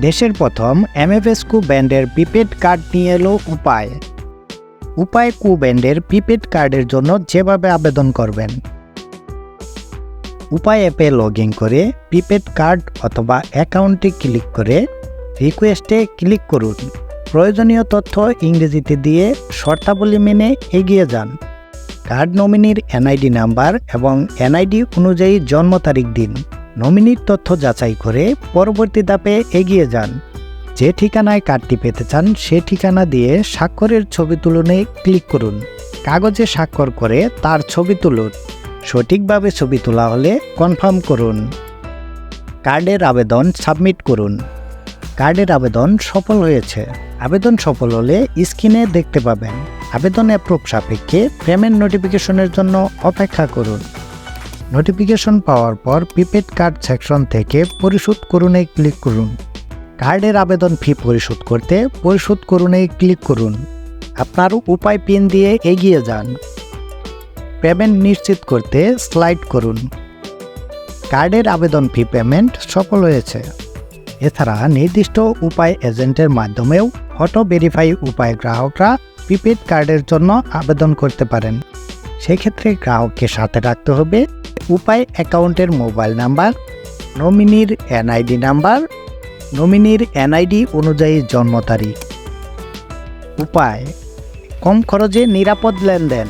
দেশের প্রথম এমএফএস কু ব্যান্ডের প্রিপেড কার্ড নিয়ে এলো উপায়। উপায় কু ব্যান্ডের প্রিপেড কার্ডের জন্য যেভাবে আবেদন করবেন। উপায় অ্যাপে লগ ইন করে প্রিপেড কার্ড অথবা অ্যাকাউন্টে ক্লিক করে রিকোয়েস্টে ক্লিক করুন। প্রয়োজনীয় তথ্য ইংরেজিতে দিয়ে শর্তাবলী মেনে এগিয়ে যান। কার্ড নমিনির এনআইডি নাম্বার এবং এনআইডি অনুযায়ী জন্ম তারিখ দিন। নমিনির তথ্য যাচাই করে পরবর্তী ধাপে এগিয়ে যান। যে ঠিকানায় কার্ডটি পেতে চান, সে ঠিকানা দিয়ে স্বাক্ষরের ছবি তুলনে ক্লিক করুন। কাগজে স্বাক্ষর করে তার ছবি তুলুন। সঠিকভাবে ছবি তোলা হলে কনফার্ম করুন। কার্ডের আবেদন সাবমিট করুন। কার্ডের আবেদন সফল হয়েছে। আবেদন সফল হলে স্ক্রিনে দেখতে পাবেন। আবেদন অ্যাপ্রুভ সাপেক্ষে পেমেন্ট নোটিফিকেশনের জন্য অপেক্ষা করুন। নোটিফিকেশন পাওয়ার পর প্রিপেড কার্ড সেকশন থেকে পরিশোধ করুনে ক্লিক করুন। কার্ডের আবেদন ফি পরিশোধ করতে পরিশোধ করুনে ক্লিক করুন। আপনার উপায় পিন দিয়ে এগিয়ে যান। পেমেন্ট নিশ্চিত করতে স্লাইড করুন। কার্ডের আবেদন ফি পেমেন্ট সফল হয়েছে। এছাড়া নির্দিষ্ট উপায় এজেন্টের মাধ্যমেও অটো ভেরিফাই উপায় গ্রাহকরা প্রিপেড কার্ডের জন্য আবেদন করতে পারেন। সেক্ষেত্রে গ্রাহককে সাথে রাখতে হবে। উপায় অ্যাকাউন্টের মোবাইল নাম্বার, নমিনির এনআইডি নাম্বার, নমিনির এনআইডি অনুযায়ী জন্ম তারিখ। উপায়, কম খরচে নিরাপদ লেনদেন।